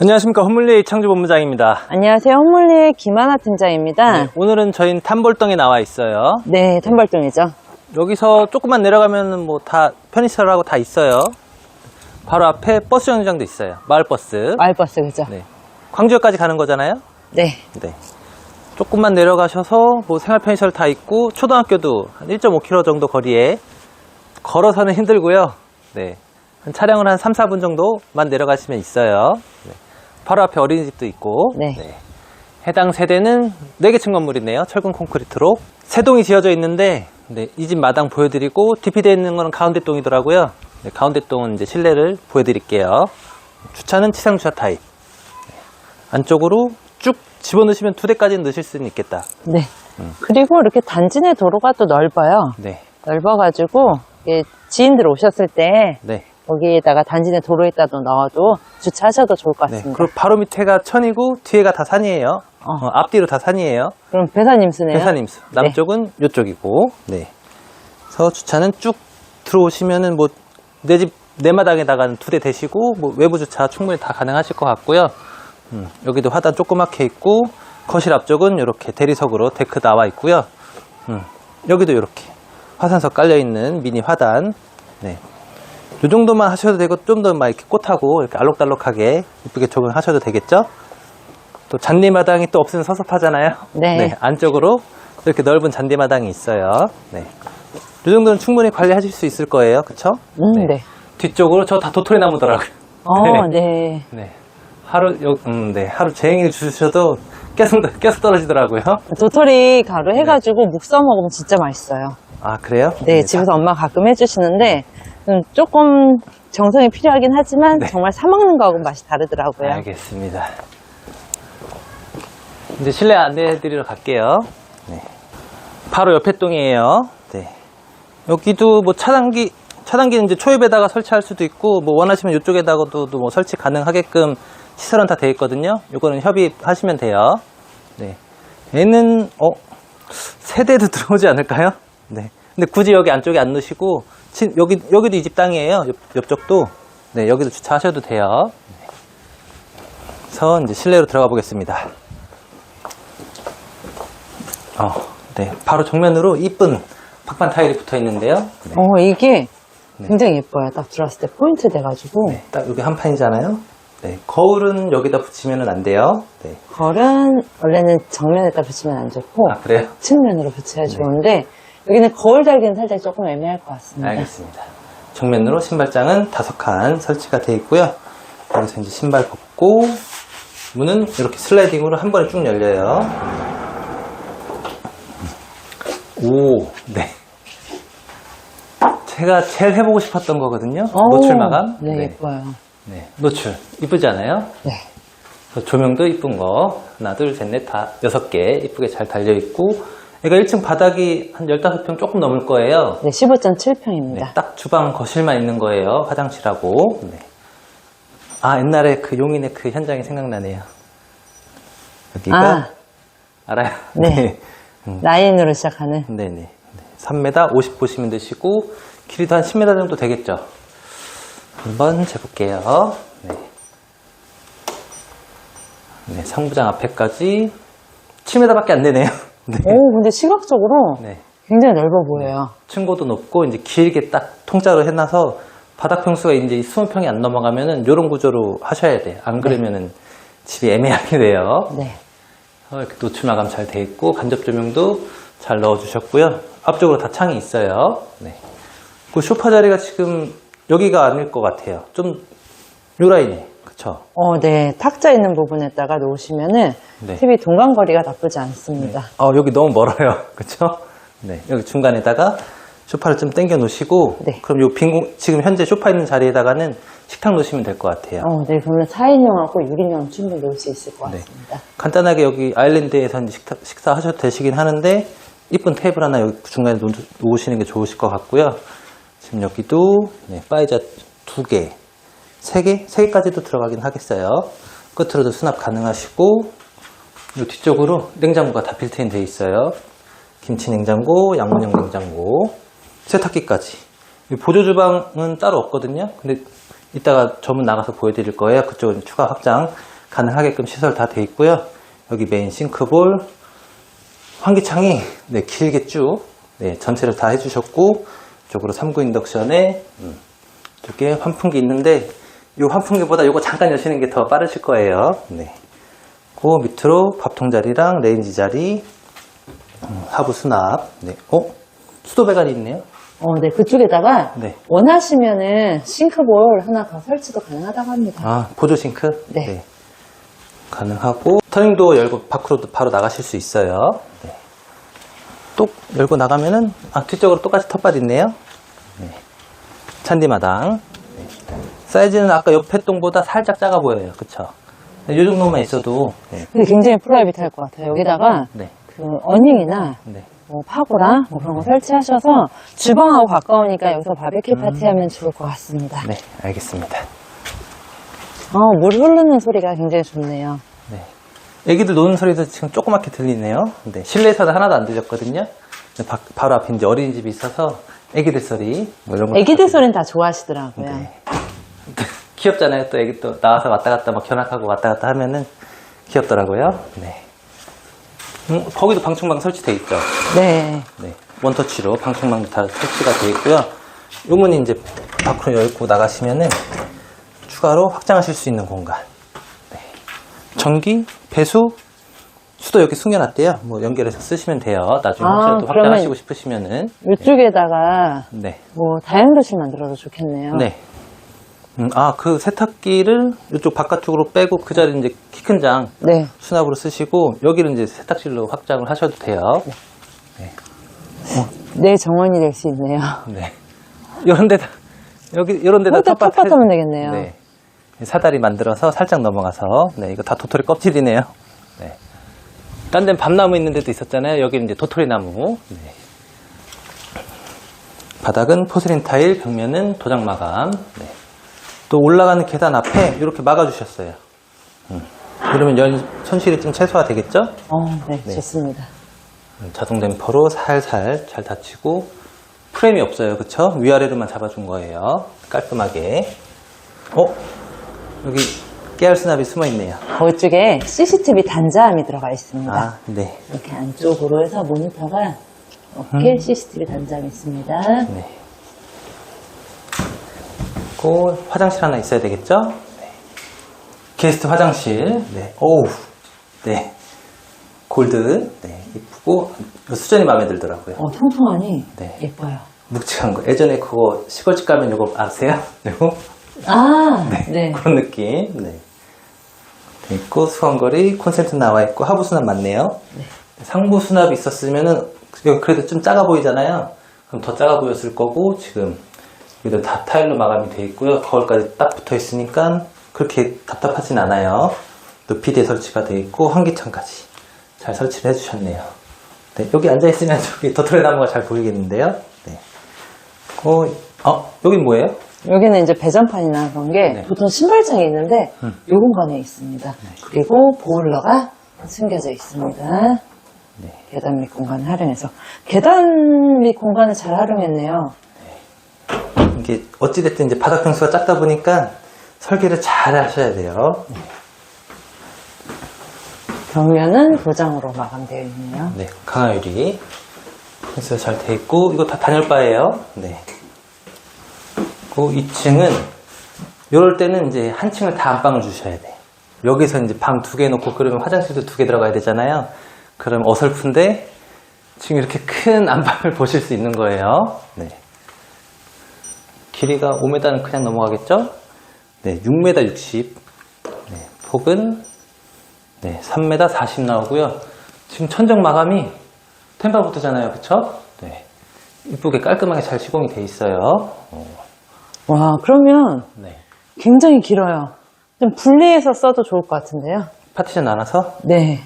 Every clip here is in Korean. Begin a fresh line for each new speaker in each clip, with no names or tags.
안녕하십니까 홈물리 창주 본부장입니다.
안녕하세요. 홈몰리의 김하나 팀장입니다.
네, 오늘은 저희는 탐볼동에 나와 있어요.
네, 텀벌동이죠.
여기서 조금만 내려가면 뭐 다 편의시설하고 다 있어요. 바로 앞에 버스 정류장도 있어요. 마을버스.
마을버스, 그죠?
네. 광주역까지 가는 거잖아요.
네.
네. 조금만 내려가셔서 뭐 생활 편의시설 다 있고 초등학교도 한 1.5km 정도 거리에 걸어서는 힘들고요. 네. 한 차량을 한 3, 4분 정도만 내려가시면 있어요. 네. 바로 앞에 어린이집도 있고
네.
해당 세대는 4개층 건물이네요. 철근 콘크리트로. 세 동이 지어져 있는데 네, 이 집 마당 보여드리고 뒤피되어 있는 거는 가운데 동이더라고요. 네, 가운데 동은 이제 실내를 보여드릴게요. 주차는 치상 주차 타입. 네, 안쪽으로 쭉 집어넣으시면 두 대까지는 넣으실 수는 있겠다.
네. 그리고 이렇게 단지 내 도로가 또 넓어요.
네,
넓어가지고, 지인들 오셨을 때,
네,
거기에다가 단지 내 도로에다도 넣어도 주차하셔도 좋을 것
네.
같습니다.
그리고 바로 밑에가 천이고 뒤에가 다 산이에요.
어.
어, 앞뒤로 다 산이에요.
그럼 배사님 쓰네요.
회사님수.
네.
남쪽은 이쪽이고. 네. 그래서 주차는 쭉 들어오시면은 뭐 내 집 내 마당에다가는 두 대 대시고 뭐 외부 주차 충분히 다 가능하실 것 같고요. 음, 여기도 화단 조그맣게 있고 거실 앞쪽은 이렇게 대리석으로 데크 나와 있고요. 음, 여기도 이렇게 화산석 깔려 있는 미니 화단. 네. 이 정도만 하셔도 되고 좀 더 막 이렇게 꽃하고 이렇게 알록달록하게 이쁘게 적응하셔도 되겠죠? 또 잔디마당이 또 없으면 섭섭하잖아요.
네.
안쪽으로 이렇게 넓은 잔디마당이 있어요. 네. 이 정도는 충분히 관리하실 수 있을 거예요. 그쵸?
음, 네.
뒤쪽으로 저 다 도토리 나무더라고요.
어, 네.
네. 하루, 요, 음, 네. 하루 종일 주셔도 계속, 계속 떨어지더라고요.
도토리 가루 해가지고 묵 써 먹으면 진짜 맛있어요.
아, 그래요?
네, 집에서 엄마가 가끔 해주시는데, 음, 조금 정성이 필요하긴 하지만,
네.
정말 사 먹는 거하고 맛이 다르더라고요.
알겠습니다. 이제 실내 안내해 드리러 갈게요. 네. 바로 옆에 동이에요. 네. 여기도 뭐 차단기, 차단기는 이제 초입에다가 설치할 수도 있고, 뭐 원하시면 이쪽에다가도 뭐 설치 가능하게끔 시설은 다 되어 있거든요. 요거는 협의하시면 돼요. 네. 얘는, 어, 세대도 들어오지 않을까요? 네. 근데 굳이 여기 안쪽에 안 넣으시고, 친- 여기, 여기도 이 집 땅이에요. 옆, 옆쪽도. 네, 여기도 주차하셔도 돼요. 그래서 이제 실내로 들어가 보겠습니다. 어, 네. 바로 정면으로 이쁜 박반 타일이 붙어 있는데요. 네.
어, 이게 굉장히 예뻐요. 딱 들어왔을 때 포인트 돼가지고.
네, 딱 여기 한 판이잖아요. 네. 거울은 여기다 붙이면 안 돼요. 네.
걸은 원래는 정면에다 붙이면 안 좋고,
아, 그래요?
측면으로 붙여야 좋은데, 여기는 거울 달기는 살짝 조금 애매할 것 같습니다.
알겠습니다. 정면으로 신발장은 다섯 칸 설치가 되어 있고요. 여기서 이제 신발 벗고, 문은 이렇게 슬라이딩으로 한 번에 쭉 열려요. 오, 네. 제가 제일 해보고 싶었던 거거든요.
오,
노출 마감.
네, 예뻐요.
네, 노출. 이쁘지 않아요?
네.
조명도 이쁜 거. 하나, 둘, 셋, 넷, 다, 여섯 개 이쁘게 잘 달려 있고. 얘가 1층 바닥이 한 15평 조금 넘을 거예요.
네, 15.7평입니다.
네, 딱 주방, 거실만 있는 거예요. 화장실하고. 네. 아, 옛날에 그 용인의 그 현장이 생각나네요. 여기가.
아.
알아요?
네. 라인으로 시작하는.
네네. 네. 3m 50 보시면 되시고, 길이도 한 10m 정도 되겠죠? 한번 재볼게요. 네. 네, 상부장 앞에까지 7m밖에 안 되네요. 네.
오, 근데 시각적으로
네.
굉장히 넓어 보여요.
층고도 높고, 이제 길게 딱 통짜로 해놔서 바닥 평수가 이제 20평이 안 넘어가면은 요런 구조로 하셔야 돼요. 안 그러면은 집이 애매하게 돼요.
네.
어, 이렇게 노출 마감 잘 돼 있고 간접 조명도 잘 넣어 주셨고요. 앞쪽으로 다 창이 있어요. 네. 그 소파 자리가 지금 여기가 아닐 것 같아요. 좀 요 라인에. 그쵸?
어, 네. 탁자 있는 부분에다가 놓으시면은
네.
TV 동간거리가 나쁘지 않습니다.
어, 여기 너무 멀어요. 그쵸? 네. 여기 중간에다가 소파를 좀 당겨 놓으시고
네.
그럼 요 빈 공, 지금 현재 소파 있는 자리에다가는 식탁 놓으시면 될 것 같아요.
어, 네. 그러면 4인용하고 6인용 충분히 놓을 수 있을 것
네.
같습니다.
간단하게 여기 아일랜드에서 이제 식사, 식사하셔도 되시긴 하는데 이쁜 테이블 하나 여기 중간에 놓, 놓으시는 게 좋으실 것 같고요. 지금 여기도 네, 파이자 두 개, 세 개, 세 개까지도 들어가긴 하겠어요. 끝으로도 수납 가능하시고 이 뒤쪽으로 냉장고가 다 빌트인 돼 있어요. 김치 냉장고, 양문형 냉장고, 세탁기까지. 이 보조 주방은 따로 없거든요. 근데 이따가 저문 나가서 보여드릴 거예요. 그쪽은 추가 확장 가능하게끔 시설 다 돼 있고요. 여기 메인 싱크볼, 환기창이 네, 길게 쭉 네, 전체를 다 해주셨고 이쪽으로 3구 인덕션에 음, 이렇게 환풍기 있는데 이 환풍기보다 이거 잠깐 여시는 게 더 빠르실 거예요. 네. 그 밑으로 밥통 자리랑 레인지 자리, 음, 하부 수납. 네. 어? 수도 배관이 있네요.
어, 네, 그쪽에다가
네.
원하시면은 싱크볼 하나 더 설치도 가능하다고 합니다.
아, 보조 싱크?
네.
가능하고, 터닝도 열고 밖으로 바로 나가실 수 있어요. 네. 또 열고 나가면은, 아, 뒤쪽으로 똑같이 텃밭 있네요. 네. 잔디마당. 네. 사이즈는 아까 옆에 동보다 살짝 작아 보여요. 그쵸? 이 정도만 있어도, 네.
근데 굉장히 프라이빗할 것 같아요. 여기다가
네.
그 어닝이나
네.
뭐 파고라 뭐 그런 거 설치하셔서 주방하고 가까우니까 여기서 바베큐 파티하면 좋을 것 같습니다.
네, 알겠습니다.
어, 물 흐르는 소리가 굉장히 좋네요.
네. 애기들 노는 소리도 지금 조그맣게 들리네요. 네. 실내에서는 하나도 안 들렸거든요. 근데 바, 바로 앞에 이제 어린이집이 있어서 애기들 소리, 뭐 이런 거.
애기들 소리는 다 좋아하시더라고요.
네. 귀엽잖아요. 또 애기 또 나와서 왔다 갔다 막 견학하고 왔다 갔다 하면은 귀엽더라고요. 네. 음, 거기도 방충망 설치돼 있죠.
네.
네. 원터치로 방충망도 다 설치가 되어 있고요. 요 문이 이제 밖으로 열고 나가시면은 추가로 확장하실 수 있는 공간. 네. 전기, 배수, 수도 여기 숨겨놨대요. 뭐 연결해서 쓰시면 돼요. 나중에
아,
혹시 또
그러면-
확장하시고 싶으시면은.
이쪽에다가
네.
뭐 다용도실 만들어도 좋겠네요.
네. 음, 아, 그 세탁기를 이쪽 바깥쪽으로 빼고 그 자리 이제 키 큰 장
네.
수납으로 쓰시고 여기를 이제 세탁실로 확장을 하셔도 돼요.
내 정원이 될 수 있네요.
네. 이런 데다 여기 이런 데다
거기다
텃밭
텃밭
해-
하면 되겠네요.
네. 사다리 만들어서 살짝 넘어가서 네, 이거 다 도토리 껍질이네요. 네. 딴 데는 밤나무 있는 데도 있었잖아요. 여기는 이제 도토리 나무. 네. 바닥은 포슬린 타일, 벽면은 도장 마감. 네. 또 올라가는 계단 앞에 이렇게 막아주셨어요. 음. 그러면 연, 손실이 좀 최소화 되겠죠?
어, 네,
네.
좋습니다.
음, 자동 댐퍼로 살살 잘 닫히고 프레임이 없어요. 그쵸? 위아래로만 잡아준 거예요. 깔끔하게. 어? 여기 깨알 수납이 숨어 있네요.
그쪽에 CCTV 단자함이 들어가 있습니다.
아, 네.
이렇게 안쪽으로 해서 모니터가 이렇게 CCTV 단자함이 있습니다.
네. 고 화장실 하나 있어야 되겠죠? 네. 게스트 화장실. 네. 오우. 네. 골드. 네. 이쁘고 수전이 마음에 들더라고요.
어, 통통하니
네.
예뻐요.
묵직한 거. 예전에 그거 시골집 가면 이거 아세요? 이거?
아, 네.
그런 느낌. 네. 돼 있고 수건거리 콘센트 나와 있고 하부 수납 맞네요. 상부 수납이 있었으면은 그래도 좀 작아 보이잖아요. 그럼 더 작아 보였을 거고 지금 여기도 다 타일로 마감이 돼 있고요. 거울까지 딱 붙어 있으니까 그렇게 답답하진 않아요. 높이대 설치가 돼 있고 환기창까지 잘 설치를 해주셨네요. 네, 여기 앉아 있으면 저기 도토리 나무가 잘 보이겠는데요. 네. 어, 어, 여긴 뭐예요?
여기는 이제 배전판이나 그런 게
네.
보통 신발장이 있는데 이 공간에 있습니다. 그리고 보일러가 숨겨져 있습니다.
네.
계단 밑 공간을 활용해서 계단 밑 공간을 잘 활용했네요.
이게 어찌됐든 이제 바닥 평수가 작다 보니까 설계를 잘 하셔야 돼요.
벽면은 도장으로 마감되어 있네요.
네, 강화유리. 평수가 잘 돼 있고, 이거 다 단열바예요. 네. 그 2층은, 이럴 때는 이제 한 층을 다 안방을 주셔야 돼. 여기서 이제 방 두 개 놓고 그러면 화장실도 두 개 들어가야 되잖아요. 그럼 어설픈데, 지금 이렇게 큰 안방을 보실 수 있는 거예요. 네. 길이가 5m는 그냥 넘어가겠죠? 네, 6m 60. 네, 폭은 네, 3m 40 나오고요. 지금 천정 마감이 템바부터잖아요, 그쵸? 네. 이쁘게 깔끔하게 잘 시공이 돼 있어요. 어,
와, 그러면
네.
굉장히 길어요. 좀 분리해서 써도 좋을 것 같은데요.
파티션 나눠서
네.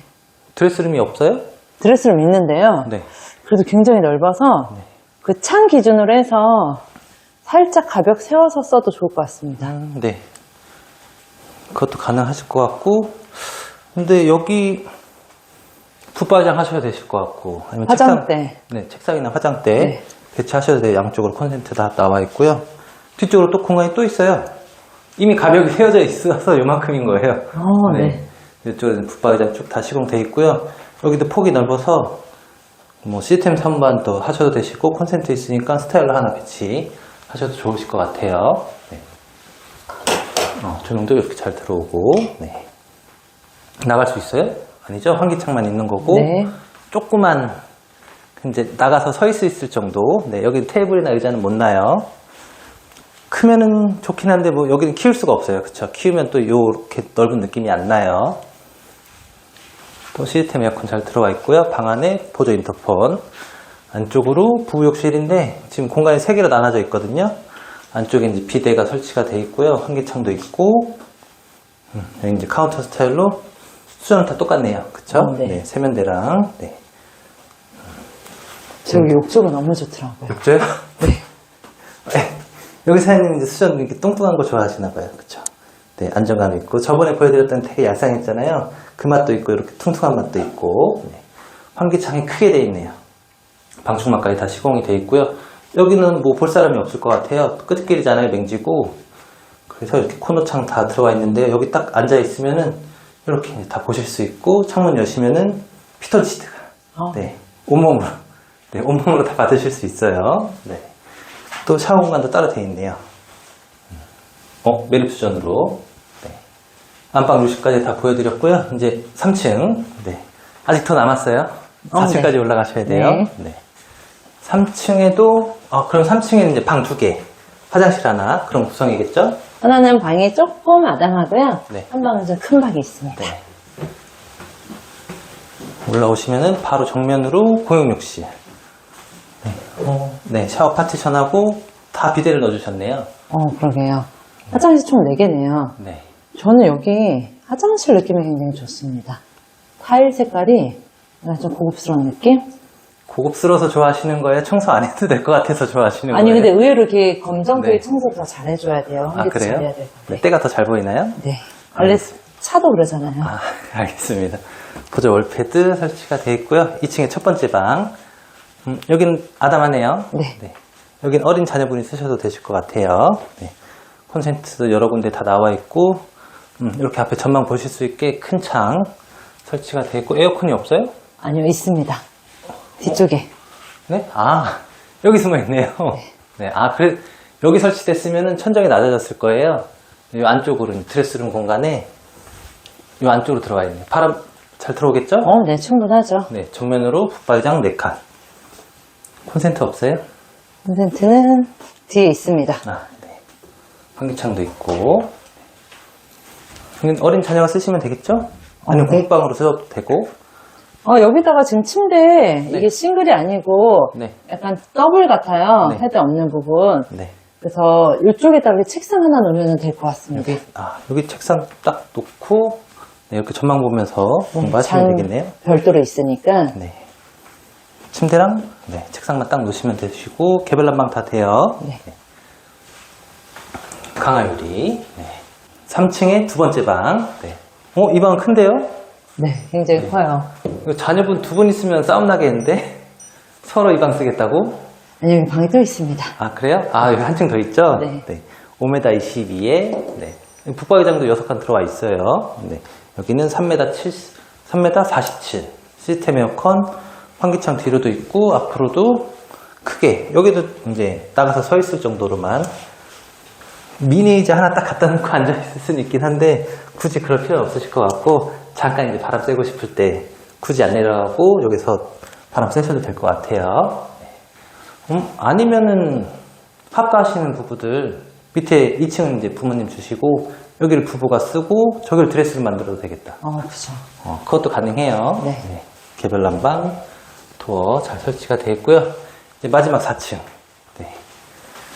드레스룸이 없어요?
드레스룸 있는데요.
네.
그래도 굉장히 넓어서 그창 기준으로 해서 살짝 가볍게 세워서 써도 좋을 것 같습니다.
음, 네. 그것도 가능하실 것 같고, 근데 여기 붓바장 하셔야 되실 것 같고, 아니면
화장대.
책상, 네, 책상이나 화장대
네.
배치하셔도 돼요. 양쪽으로 콘센트 다 나와 있고요. 뒤쪽으로 또 공간이 또 있어요. 이미 가벽이 세워져 있어서 요만큼인 거예요.
어, 네.
이쪽에는 붙박이장 쭉 다 시공돼 있고요. 여기도 폭이 넓어서 뭐 시스템 3반 더 하셔도 되시고 콘센트 있으니까 스타일러 하나 배치 하셔도 좋으실 것 같아요. 네. 어, 조명도 이렇게 잘 들어오고 네. 나갈 수 있어요? 아니죠? 환기창만 있는 거고
네.
조그만 이제 나가서 서 있을 수 있을 정도. 네, 여기 테이블이나 의자는 못 놔요. 크면은 좋긴 한데 뭐 여기는 키울 수가 없어요. 그쵸? 키우면 또 요렇게 넓은 느낌이 안 나요. 또 시스템 에어컨 잘 들어가 있고요. 방 안에 보조 인터폰. 안쪽으로 부욕실인데 지금 공간이 세 개로 나눠져 있거든요. 안쪽에 이제 비대가 설치가 돼 있고요. 환기창도 있고 음, 여기 이제 카운터 스타일로 수전은 다 똑같네요. 그쵸?
어, 네.
세면대랑 네.
저 여기 욕조가 너무 좋더라고요.
욕조요? 네. 여기 사장님 이제 수전 이렇게 뚱뚱한 거 좋아하시나 봐요. 그쵸? 네, 안정감 있고. 저번에 보여드렸던 되게 얄쌍했잖아요. 그 맛도 있고, 이렇게 퉁퉁한 맛도 있고. 네. 환기창이 크게 돼 있네요. 방충망까지 다 시공이 돼 있고요. 여기는 뭐 볼 사람이 없을 것 같아요. 끝길이잖아요, 맹지고. 그래서 이렇게 코너창 다 들어가 있는데, 여기 딱 앉아 있으면은, 이렇게 다 보실 수 있고, 창문 여시면은, 피톤치드가.
어.
네, 온몸으로. 네, 온몸으로 다 받으실 수 있어요. 네. 또 샤워 공간도 따로 되어 있네요. 어, 매립 수전으로. 네. 안방 루시까지 다 보여드렸고요. 이제 3층. 네. 아직 더 남았어요.
어,
4층까지
네.
올라가셔야 돼요.
네.
네. 3층에도, 아, 그럼 3층에는 이제 방 두 개. 화장실 하나. 그런 구성이겠죠?
하나는 방이 조금 아담하고요.
네.
한 방은 좀 큰 방이 있습니다.
네. 올라오시면은 바로 정면으로 공용욕실. 네. 어, 네, 샤워 파티션하고 다 비데를 넣어주셨네요.
어, 그러게요. 화장실 총 4개네요.
네.
저는 여기 화장실 느낌이 굉장히 좋습니다. 타일 색깔이 약간 좀 고급스러운 느낌?
고급스러워서 좋아하시는 거예요? 청소 안 해도 될 것 같아서 좋아하시는
아니,
거예요?
근데 의외로 이렇게 검정색
네.
청소 더 잘해줘야 돼요.
아, 그래요?
잘해야.
네,
네.
때가 더 잘 보이나요?
네. 원래 차도 그러잖아요.
아, 알겠습니다. 보조 월패드 설치가 되어 있고요. 2층에 첫 번째 방. 음, 여긴 아담하네요.
네.
여긴 어린 자녀분이 쓰셔도 되실 것 같아요. 네. 콘센트도 여러 군데 다 나와 있고, 음, 이렇게 앞에 전망 보실 수 있게 큰 창 설치가 되어 있고, 에어컨이 없어요?
아니요, 있습니다. 뒤쪽에.
네? 아, 여기 숨어 있네요. 네. 아, 그래, 여기 설치됐으면 천정이 낮아졌을 거예요. 이 안쪽으로, 드레스룸 공간에, 이 안쪽으로 들어가 있네요. 바람 잘 들어오겠죠?
어, 네, 충분하죠.
네, 정면으로 붙박이장 4칸. 콘센트 없어요?
콘센트는 뒤에 있습니다.
아, 네. 환기창도 있고. 어린 자녀가 쓰시면 되겠죠? 아니면
네.
공방으로 써도 되고.
어, 여기다가 지금 침대, 이게 싱글이 아니고,
네.
약간 더블 같아요.
네.
헤드 없는 부분.
네.
그래서 이쪽에다 가 책상 하나 놓으면 될 것 같습니다.
여기, 아, 여기 책상 딱 놓고, 네, 이렇게 전망 보면서 공부하시면
장
되겠네요.
별도로 있으니까.
네. 침대랑, 네, 책상만 딱 놓으시면 되시고, 개별 난방 다 돼요.
네.
강화유리. 네. 3층에 두 번째 방. 네. 어, 이 방은 큰데요?
네, 굉장히 커요.
이거 자녀분 두 분 있으면 싸움 나겠는데? 서로 이 방 쓰겠다고?
아니, 여기 방이 또 있습니다.
아, 그래요? 아, 여기 한층 더 있죠?
네.
5m 22에, 네. 붙박이장도 6칸 들어와 있어요. 네. 여기는 3m 70, 3m 47. 시스템 에어컨, 환기창 뒤로도 있고, 앞으로도 크게. 여기도 이제 나가서 서 있을 정도로만. 미니 의자 하나 딱 갖다 놓고 앉아 있을 수는 있긴 한데, 굳이 그럴 필요는 없으실 것 같고, 잠깐 이제 바람 쐬고 싶을 때, 굳이 안 내려가고, 여기서 바람 쐬셔도 될 것 같아요. 음, 아니면은 합가하시는 부부들 밑에 2층은 이제 부모님 주시고 여기를 부부가 쓰고 저기를 드레스를 만들어도 되겠다.
어, 그죠.
어, 그것도 가능해요.
네.
개별 난방 도어 잘 설치가 되어 있고요. 이제 마지막 4층. 네.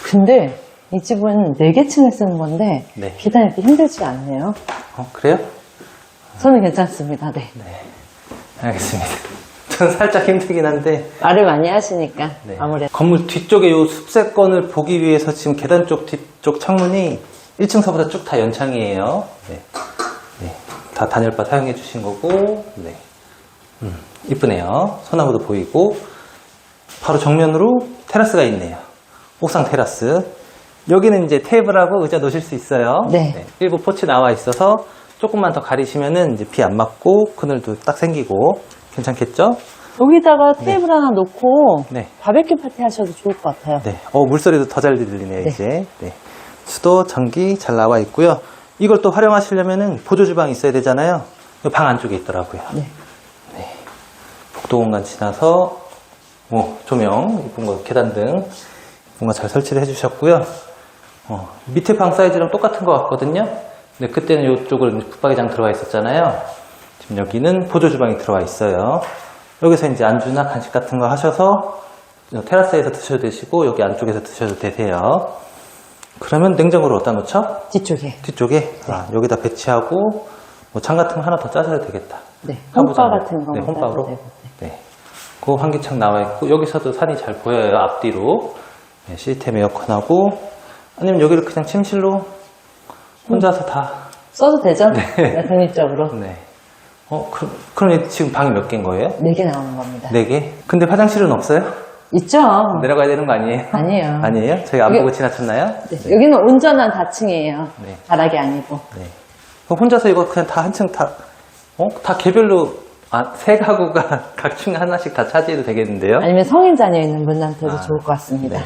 근데 이 집은 4개층을 쓰는 건데,
네.
계단 이 렇게 힘들지 않네요.
어, 그래요?
저는 괜찮습니다. 네.
알겠습니다. 저는 살짝 힘들긴 한데
말을 많이 하시니까,
네.
아무래도.
건물 뒤쪽에 요 숲세권을 보기 위해서 지금 계단 쪽 뒤쪽 창문이 1층서부터 쭉 다 연창이에요. 네. 네. 다 단열바 사용해 주신 거고, 네. 음, 이쁘네요. 소나무도 보이고, 바로 정면으로 테라스가 있네요. 옥상 테라스. 여기는 이제 테이블하고 의자 놓으실 수 있어요.
네.
일부 포치 나와 있어서 조금만 더 가리시면은 이제 비 안 맞고 그늘도 딱 생기고 괜찮겠죠?
여기다가 테이블 하나 놓고
네.
바베큐 파티 하셔도 좋을 것 같아요.
네. 어, 물소리도 더 잘 들리네요,
네.
이제. 네. 수도, 전기 잘 나와 있고요. 이걸 또 활용하시려면은 보조 주방이 있어야 되잖아요. 이방 안쪽에 있더라고요.
네.
복도 공간 지나서 뭐 조명 이쁜 거 계단 등 이쁜 거 잘 설치를 해주셨고요. 어, 밑에 방 사이즈랑 똑같은 것 같거든요. 근데 그때는 이쪽으로 붙박이장 들어와 있었잖아요. 지금 여기는 보조 주방이 들어와 있어요. 여기서 이제 안주나 간식 같은 거 하셔서 테라스에서 드셔도 되시고 여기 안쪽에서 드셔도 되세요. 그러면 냉장고를 어디다 놓죠?
뒤쪽에.
뒤쪽에 아, 여기다 배치하고 뭐 창 같은 거 하나 더 짜셔도 되겠다.
네. 홈바
하부장에.
같은 거.
네, 홈바로.
되고.
네. 그 환기창 나와 있고 여기서도 산이 잘 보여요 앞뒤로. 네, 시스템 에어컨하고 아니면 여기를 그냥 침실로 혼자서 다.
써도 되죠? 네. 독립적으로.
네. 어 그럼 그럼 지금 방이 몇 개인 거예요?
네 개 나오는 겁니다.
네 개. 근데 화장실은 없어요?
있죠?
내려가야 되는 거 아니에요?
아니에요.
아니에요? 저희 안
이게-
보고 지나쳤나요?
네. 여기는 온전한 다층이에요.
네.
바닥이 아니고.
네. 그럼 혼자서 이거 그냥 다 한층 다, 어? 다 개별로, 아, 세 가구가 각층 하나씩 다 차지해도 되겠는데요?
아니면 성인 자녀 있는 분한테도
아,
좋을 것 같습니다.
네.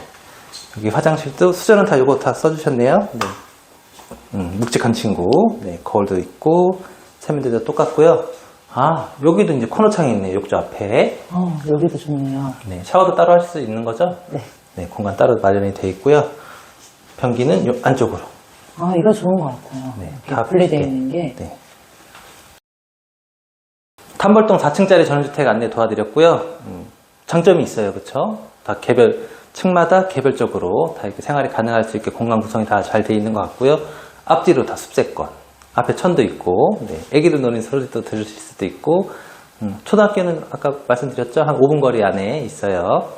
여기 화장실도 수저는 다 이거 다 써주셨네요. 네. 음, 묵직한 친구. 네, 거울도 있고, 세면대도 똑같고요. 아, 여기도 이제 코너 창이 있네요. 욕조 앞에.
어, 여기도 좋네요.
네, 샤워도 따로 할 수 있는 거죠?
네.
네, 공간 따로 마련이 되어 있고요. 변기는 요 안쪽으로.
아, 이거 좋은 것 같아요.
네, 다
분리되어. 있는 게.
네. 탐벌동 4층짜리 전원주택 안내 도와드렸고요. 음, 장점이 있어요. 그쵸? 다 개별, 층마다 개별적으로 다 이렇게 생활이 가능할 수 있게 공간 구성이 다 잘 돼 있는 것 같고요. 앞뒤로 다 숲세권. 앞에 천도 있고, 네. 애기들 노는 소리도 들을 수도 있고, 음, 초등학교는 아까 말씀드렸죠? 한 5분 거리 안에 있어요.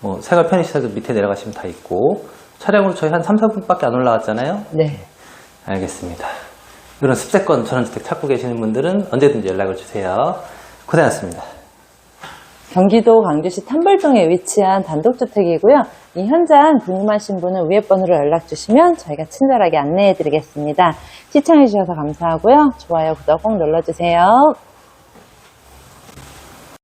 뭐, 생활 편의시설도 밑에 내려가시면 다 있고, 차량으로 저희 한 3, 4분밖에 안 올라왔잖아요.
네.
알겠습니다. 이런 습세권 전원주택 찾고 계시는 분들은 언제든지 연락을 주세요. 고생하셨습니다.
경기도 광주시 탐벌동에 위치한 단독주택이고요. 이 현장 궁금하신 분은 위에 번호로 연락 주시면 저희가 친절하게 안내해 드리겠습니다. 시청해 주셔서 감사하고요. 좋아요, 구독 꼭 눌러주세요.